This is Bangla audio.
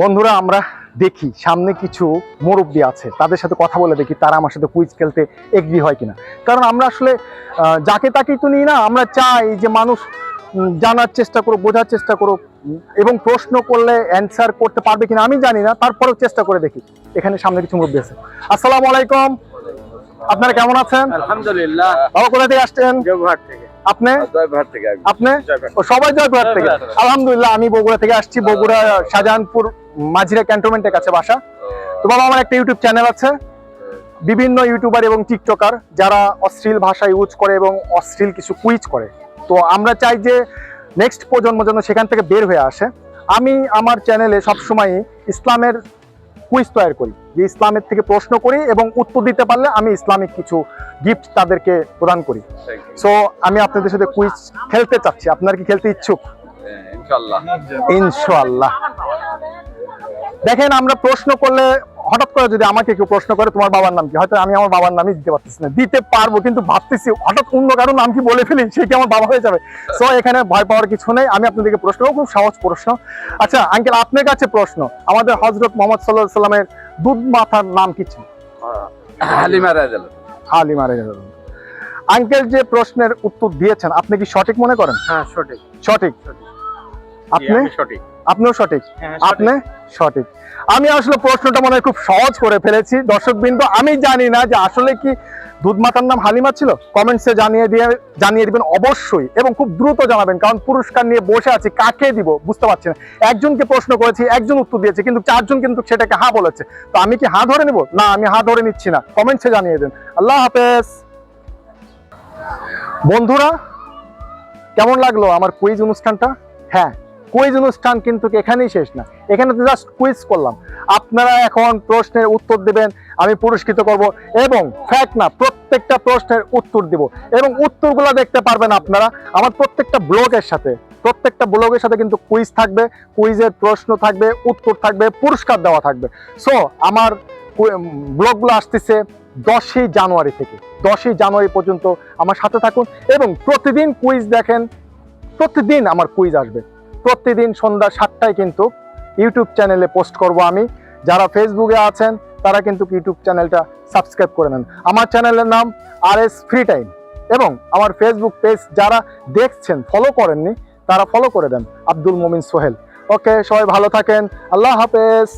বন্ধুরা আমরা দেখি সামনে কিছু মুরব্বী আছে তাদের সাথে কথা বলে দেখি তারা আমার সাথে কুইজ খেলতে এগ্রি হয় কিনা। কারণ আমরা আসলে যাকে তাকেই তো নিই না আমরা চাই যে মানুষ জানার চেষ্টা করুক বোঝার চেষ্টা করুক এবং প্রশ্ন করলে অ্যান্সার করতে পারবে কিনা আমি জানি না তারপরেও চেষ্টা করে দেখি। এখানে সামনে কিছু মুরব্বী আছে। আসসালামু আলাইকুম। আপনারা কেমন আছেন? আলহামদুলিল্লাহ। বাবা কোথা থেকে আসছেন? থেকে। আপনি? সবাই জয়পুরহাট থেকে। আলহামদুলিল্লাহ আমি বগুড়া থেকে আসছি বগুড়া শাহজাহানপুর মাঝিরা ক্যান্টনমেন্টের কাছে বাসা। তো বাবা আমার একটা ইউটিউব চ্যানেল আছে। বিভিন্ন ইউটিউবার এবং টিকটকার যারা অশ্লীল ভাষা ইউজ করে এবং অশ্লীল কিছু কুইজ করে। তো আমরা চাই যে নেক্সট প্রজন্ম যেন সেখান থেকে বের হয়ে আসে। আমি আমার চ্যানেলে সবসময় ইসলামের কুইজ তৈরি করি যে ইসলামের থেকে প্রশ্ন করি এবং উত্তর দিতে পারলে আমি ইসলামিক কিছু গিফট তাদেরকে প্রদান করি। সো আমি আপনাদের সাথে কুইজ খেলতে চাচ্ছি। আপনার কি খেলতে ইচ্ছুক? ইনশাল্লাহ ইনশাআল্লাহ। দেখেন আমরা প্রশ্ন করলে হঠাৎ করে যদি আমাকে কেউ প্রশ্ন করে তোমার বাবার নাম কি? হয়তো আমি আমার বাবার নামই দিতে পারতেছি না। দিতে পারব কিন্তু ভাবতেছি হঠাৎ অন্য কারও নাম কি বলে ফেলি সে কি আমার বাবা হয়ে যাবে? সো এখানে ভয় পাওয়ার কিছু নেই। আমি আপনাদেরকে প্রশ্ন করব, খুব সহজ প্রশ্ন। আচ্ছা আঙ্কেল আপনার কাছে প্রশ্ন। আমাদের হজরত মোহাম্মদ সাল্লাহ সাল্লামের দুধ মাথার নাম কি ছিল? হালিমা রাজাল হালিমা রেজাল্লাহ। আঙ্কেল যে প্রশ্নের উত্তর দিয়েছেন আপনি কি সঠিক মনে করেন? হ্যাঁ সঠিক। সঠিক। আপনি? সঠিক। আপনিও সঠিক। হ্যাঁ আপনি সঠিক। আমি আসলে প্রশ্নটা মনে হয় খুব সহজ করে ফেলেছি। দর্শক বিন্দু আমি জানি না যে আসলে কি দুধ মাতার নাম হালিমা ছিল? কমেন্টসে জানিয়ে দিয়ে জানিয়ে দিবেন অবশ্যই এবং খুব দ্রুত জানাবেন কারণ পুরস্কার নিয়ে বসে আছি কাকে দিব বুঝতে পারছি না। একজনকে প্রশ্ন করেছি একজন উত্তর দিয়েছে কিন্তু চারজন কিন্তু সেটাকে হা বলেছে। তো আমি কি হা ধরে নেব? না আমি হা ধরে নিচ্ছি না। কমেন্টসে জানিয়ে দেন। আল্লাহ হাফেজ। বন্ধুরা কেমন লাগল আমার কুইজ অনুষ্ঠানটা? হ্যাঁ কুইজ অনুষ্ঠান কিন্তু এখানেই শেষ না। এখানে তো জাস্ট কুইজ করলাম। আপনারা এখন প্রশ্নের উত্তর দেবেন, আমি পুরস্কৃত করব এবং ফ্যাক্ট না, প্রত্যেকটা প্রশ্নের উত্তর দিব এবং উত্তরগুলো দেখতে পারবেন আপনারা। আমার প্রত্যেকটা ব্লগের সাথে, প্রত্যেকটা ব্লগের সাথে কিন্তু কুইজ থাকবে কুইজের প্রশ্ন থাকবে, উত্তর থাকবে, পুরস্কার দেওয়া থাকবে। সো আমার ব্লগগুলো আসতেছে দশই জানুয়ারি থেকে। দশই জানুয়ারি পর্যন্ত আমার সাথে থাকুন এবং প্রতিদিন কুইজ দেখেন, প্রতিদিন আমার কুইজ আসবে। প্রতিদিন সন্ধ্যা সাতটায় কিন্তু ইউটিউব চ্যানেলে পোস্ট করব আমি। যারা ফেসবুকে আছেন, তারা কিন্তু ইউটিউব চ্যানেলটা সাবস্ক্রাইব করে নেন। আমার চ্যানেলের নাম আর এস ফ্রি টাইম এবং আমার ফেসবুক পেজ যারা দেখছেন ফলো করেননি, তারা ফলো করে দেন। আব্দুল মোমিন সোহেল। ওকে সবাই ভালো থাকেন। আল্লাহ হাফেজ।